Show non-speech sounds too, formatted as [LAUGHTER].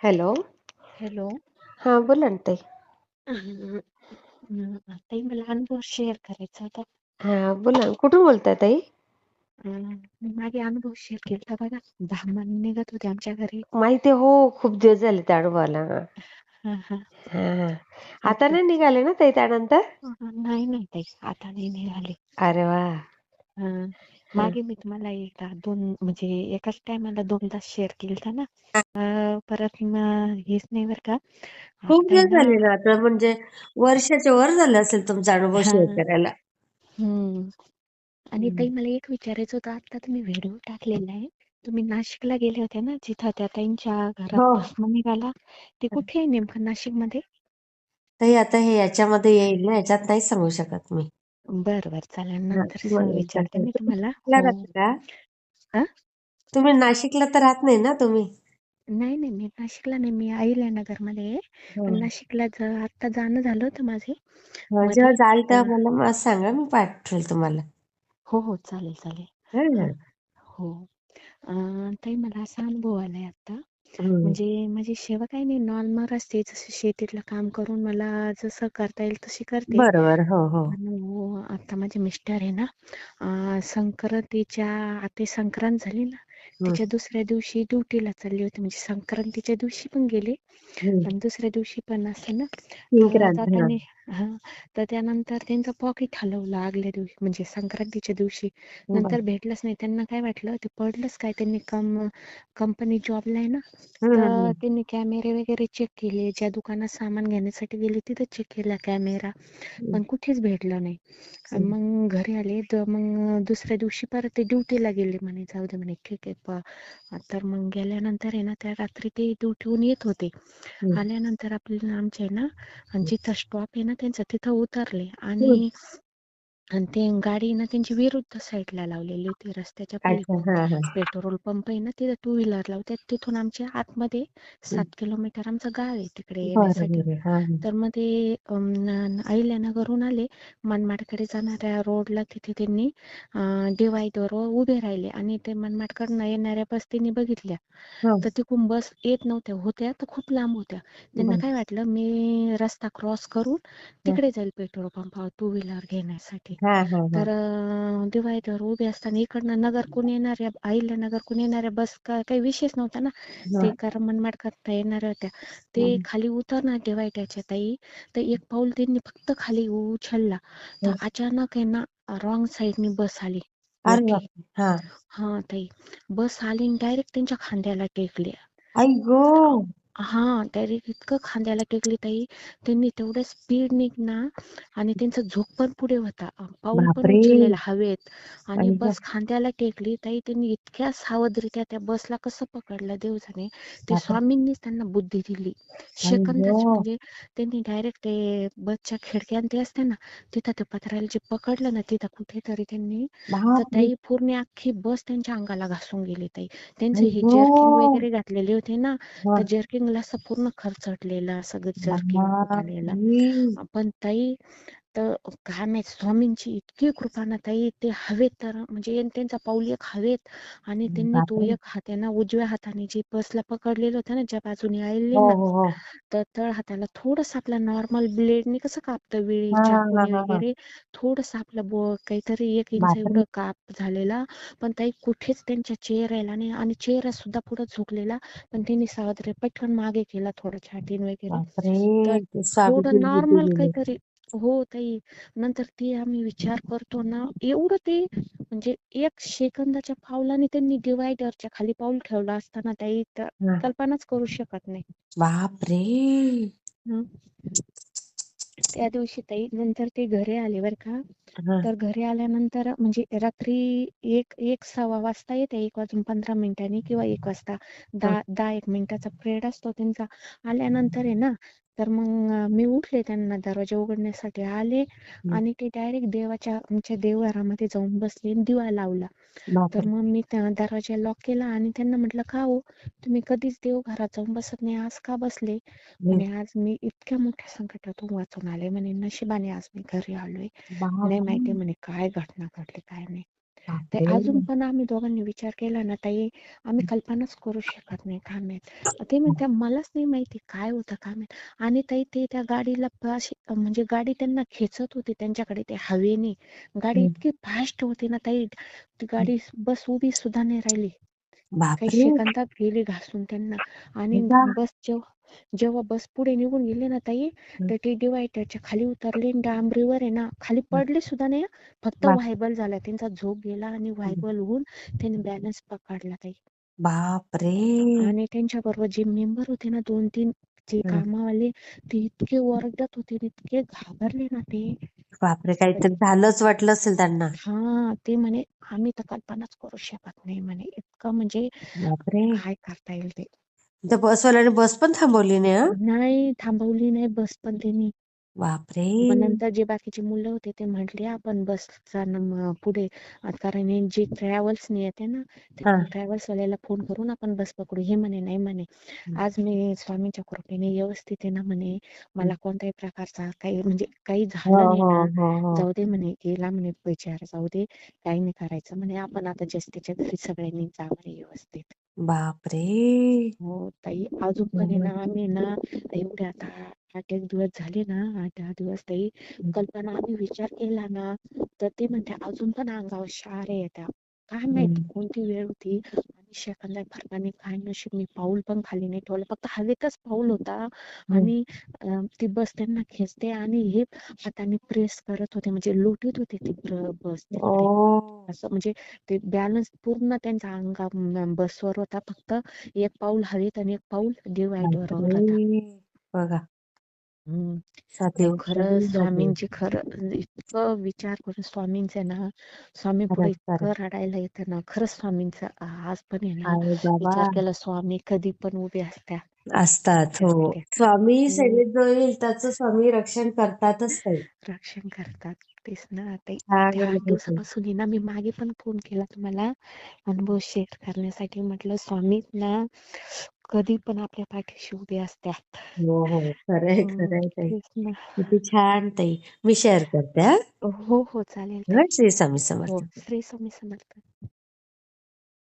Hello. Hello. हा बोला ना ताई. ताई मला अनुभव शेअर करायचा होता. हा बोला ना. कुठून बोलताय ताई? अं, मी मागे अनुभव शेअर केला बघा धामान निघत होते आमच्या घरी. माहिती हो खूप दिवस झाले त्या अनुभवाला. हा हा. हा हा आता नाही निघाले ना ताई त्यानंतर? अं, नाही नाही ताई आता नाही निघाले. अरे वा. हा. मागे मी तुम्हाला एकदा दोन म्हणजे एकाच टायमाला दोनदा शेअर केलता ना. परत हेच नाही बरं का. खूप आता आहे दिवस ना झाले ना आता म्हणजे वर्षाच्या वर झालं असेल तुमचा अनुभव शेअर करायला. हम्म आणि. ताई मला एक विचारायचं होतं आता तुम्ही व्हिडिओ टाकलेला आहे. तुम्ही नाशिकला गेले होते ना जिथं त्या ताईंच्या घरात हो. निघाला. ते कुठे आहे नेमकं नाशिकमध्ये ताई आता हे याच्यामध्ये येईल ना याच्यात नाही सांगू शकत मी. बर बर. चालेल हा नंतर तुम्हाला विचारते मी. तुम्हाला. नाशिकला हो. राहता का? तुम्ही नाशिकला तर राहत नाही ना तुम्ही? नाही नाही. मी नाशिकला नाही. मी मध्ये आहे. हो. पण नाशिकला ज- आता जाणं झालं होतं माझे. हा, मध्ये जेव्हा जाल अं, तेव्हा मला मग सांगा. मी पाठवेल तुम्हाला. हो हो. चालेल चालेल. हा हा हो. अं, ताई मला असा अनुभव आलाय आता हम्म. म्हणजे माझी सेवा काही नाही नॉर्मल असते. जसं शेतीतलं काम करून मला जसं करता येईल तशी करते. बरोबर. हो हो. पण आता माझे मिस्टर आहे ना अं, संक्रांतीच्या आता संक्रांत झाली ना. त्याच्या दुसऱ्या दिवशी ड्युटीला चालली होती. म्हणजे संक्रांतीच्या दिवशी पण गेले. हम्म. आणि दुसऱ्या दिवशी पण असं ना तर संक्रांत हा. जाताना हा [LAUGHS] तर त्यानंतर त्यांचं पॉकेट हलवलं आगल्या दिवशी म्हणजे संक्रांतीच्या दिवशी. बरं. नंतर भेटलंच नाही. त्यांना काय वाटलं? ते पडलंच काय? त्यांनी कम कंपनी जॉबला आहे ना? तर त्यांनी कॅमेरे वगैरे चेक केले. ज्या दुकानात सामान घेण्यासाठी गेले तिथं चेक केला कॅमेरा. पण कुठेच भेटलं नाही. आणि मग घरी आले. तर मग दुसऱ्या दिवशी परत ते ड्युटीला गेले म्हणे. जाऊ दे म्हणे. ठीक आहे. प तर मग गेल्यानंतर आहे ना त्या रात्री ते ड्युटीहून येत होते. आल्यानंतर आपल्याला आमचे आहे ना जिथं स्टॉप आहे ना त्यांचा तिथं उतरले. आणि आणि ते गाडी ना त्यांची विरुद्ध साईडला लावलेली होती. रस्त्याच्या अच्छा. पलीकडे हा हा. पेट्रोल पंप आहे ना तिथं टू व्हीलर लावतात. तिथून आमच्या आतमध्ये सात किलोमीटर आमचं गाव आहे तिकडे येण्यासाठी. हा हा. तर मग ते अहिल्यानगरहून आले. मनमाडकडे जाणाऱ्या रोडला तिथे त्यांनी डिवायडर उभे राहिले आणि ते मनमाडकडनं येणाऱ्या बस त्यांनी बघितल्या. हो. तर तिकडून बस येत नव्हत्या. होत्या तर खूप लांब होत्या. त्यांना बरं. काय वाटलं मी रस्ता क्रॉस करून हा. तिकडे जाईल पेट्रोल पंपावर टू व्हीलर घेण्यासाठी. हा हा हा. तर डिवायडर उभे असताना इकडनं नगरकून येणाऱ्या अहिल्या नगरकून येणाऱ्या बस का काही विशेष नव्हता ना हा. ते कर मनमाड करता येणाऱ्या होत्या ते. खाली उतरणार डिवायडरच्या ताई तर एक पाऊल त्यांनी फक्त खाली उचलला तर अचानक आहे ना रॉंग साईडनी बस आली अरे मोठी बापरे हा हा ताई बस आली डायरेक्ट त्यांच्या खांद्याला टेकली आई गो हा डायरेक्ट इतकं खांद्याला टेकली ताई. त्यांनी तेवढं स्पीड निघना आणि त्यांचा झोक पण पुढे होता. पाऊल पण उचललेला हवेत. आणि. बस खांद्याला टेकली ताई त्यांनी इतक्या सावधरित्या त्या बसला कसं पकडलं देव जाणे ते स्वामींनीच त्यांना बुद्धी दिली. सेकंदाची. म्हणजे त्यांनी डायरेक्ट ते बसच्या खिडक्यान ते असते ना तिथं ते पत्र्याला जे पकडलं ना तिथं कुठेतरी त्यांनी तर ताई पूर्ण अख्खी बस त्यांच्या अंगाला घासून गेली ताई त्यांचं हे जर्किंग वगैरे घातलेले होते ना. तर जर्किंगला असं पूर्ण खरचटलेलं सगळं जर्किंग पण ताई तर काय माहीत स्वामींची इतकी कृपा ना ताई ते हवेत तर म्हणजे त्यांचा पाऊल एक हवेत आणि त्यांनी तो एक हात आहे ना उजव्या हाताने जे बसला पकडलेलं होतं ना ज्या बाजूने आलेली हो ना हो हो. तर तळ हाताला थोडस आपला नॉर्मल ब्लेडने कसं कापतं वेळी हा हा हा चाकूने हा हा. वगैरे थोडस आपलं बो काहीतरी एक इंच बापरे! एवढं काप झालेला. पण ताई कुठेच त्यांच्या चेहऱ्याला नाही आणि चेहरा सुद्धा पुढे झुकलेला पण त्यांनी सावत्र पटकन मागे केला थोडं छाटीन वगैरे. बापरे! तर ते स्वामीचीच थोडं नॉर्मल काहीतरी हो ताई. नंतर ते आम्ही विचार करतो ना एवढं ते म्हणजे एक सेकंदाच्या पावलाने त्यांनी डिवायडरच्या खाली पाऊल ठेवलं असताना ताई हा. कल्पनाच करू शकत नाही. बापरे! हं. त्या दिवशी ताई नंतर ते घरी आले बर का. हा. तर घरी आल्यानंतर म्हणजे रात्री एक एक सव्वा वाजता येते एक वाजून पंधरा मिनिटांनी किंवा एक वाजता. दहा दहा एक मिनिटाचा पिरियड असतो त्यांचा. आल्यानंतर आहे ना तर मग मी उठले त्यांना दरवाजा उघडण्यासाठी आले. आणि ते डायरेक्ट देवाच्या आमच्या देवघरामध्ये जाऊन बसले आणि दिवा लावला. तर मग मी त्या दरवाजा लॉक केला आणि त्यांना म्हटलं का हो? तुम्ही कधीच देवघरात जाऊन बसत नाही. आज का बसले. म्हणे आज मी इतक्या मोठ्या संकटातून वाचून आले. म्हणे नशिबाने आज मी घरी आलोय. नाही माहिती म्हणे काय घटना घडली काय नाही. ते अजून पण आम्ही दोघांनी विचार केला ना ताई आम्ही कल्पनाच करू शकत नाही काय माहीत ते म्हणत्या मलाच नाही माहिती काय होतं काय माहीत आणि ताई ते त्या गाडीला म्हणजे गाडी त्यांना खेचत होती त्यांच्याकडे ते हवेने. गाडी. इतकी फास्ट होती ना ताई ती गाडी बस उभी सुद्धा नाही राहिली. काही बापरे सेकंदात गेली घासून त्यांना आणि बघा. बस जेव्हा जेव्हा बस पुढे निघून गेली ना ताई तर ते डिवायडरच्या खाली उतरले आणि डांबरीवर आहे ना खाली पडले सुद्धा नाही हं. फक्त बाप. व्हायबल झाला त्यांचा झोप गेला आणि व्हायबल होऊन त्यांनी बॅलन्स पकडला ताई बापरे आणि त्यांच्या बरोबर जे मेंबर होते ना दोन तीन जे हं. कामावाले ते इतके ओरडत होते इतके घाबरले ना ते बापरे काहीतरी झालंच वाटलं असेल त्यांना. हा ते म्हणे आम्ही तर कल्पनाच करू शकत नाही म्हणे. इतकं म्हणजे बापरे. काय करता येईल ते. त्या बसवाल्याने बस पण थांबवली नाही हं? नाही थांबवली नाही बस पण त्यांनी. बापरे! मग नंतर जे बाकीचे मुलं होते ते म्हटले आपण बसचा नंब- पुढे. कारण हे जे ट्रॅव्हल्स येते ना हा. ट्रॅव्हल्स वाल्याला फोन करून आपण बस पकडू हे म्हणे नाही म्हणे. आज मी स्वामींच्या कृपेने व्यवस्थित आहे ना म्हणे मला कोणत्याही प्रकारचा काही म्हणजे काही हो झालं नाही हो ना हो हो. जाऊ दे म्हणे गेला म्हणे बिचारा जाऊ दे काही नाही करायचं म्हणे आपण आता जस्तीच्या घरी सगळ्यांनी जा म्हणे व्यवस्थित. बापरे! हो ताई अजून पण आहे ना आम्ही ना एवढे आता आठ एक दिवस झाले ना आठ दहा दिवस ताई कल्पना आम्ही विचार केला ना तर ते म्हणते अजून पण अंगावर शार येत्या काय माहीत. कोणती वेळ होती आणि सेकंदा फरकाने काय नशीब मी पाऊल पण खाली नाही. ठेवलं फक्त हवेतच पाऊल होता आणि अं, ती बस त्यांना खेचते आणि हे हाताने प्रेस करत होते म्हणजे लोटीत होते ती बस असं म्हणजे ते बॅलन्स पूर्ण त्यांच्या अंगा बसवर होता. फक्त एक पाऊल हवेत आणि एक पाऊल डिवायडर होता. बघा. गोष्ट खरं. स्वामींची खरं इतकं विचार करून स्वामींचं ना स्वामी पुढे. इतकं रडायला येतं ना खरंच स्वामींचं आज पण आहे ना आहे बाबा विचार केला स्वामी कधी पण उभे असत्या असतात हो. स्वामी हम्म. सेवेत जो येईल त्याचं स्वामी रक्षण करतातच ताई रक्षण करतात तेच ना आता हा त्या आठ गेलं दिवसापासून आहे ना मी मागे पण फोन केला तुम्हाला अनुभव शेअर करण्यासाठी म्हटलं स्वामी ना कधी पण आपल्या पाठीशी उभे असतात हो हो. खरंय हम्म, खरंय ताई. तेच ना. किती छान ताई. मी शेअर करते हा. हो हो. चालेल ताई. हं, श्री स्वामी हो समर्थ श्री स्वामी समर्थ.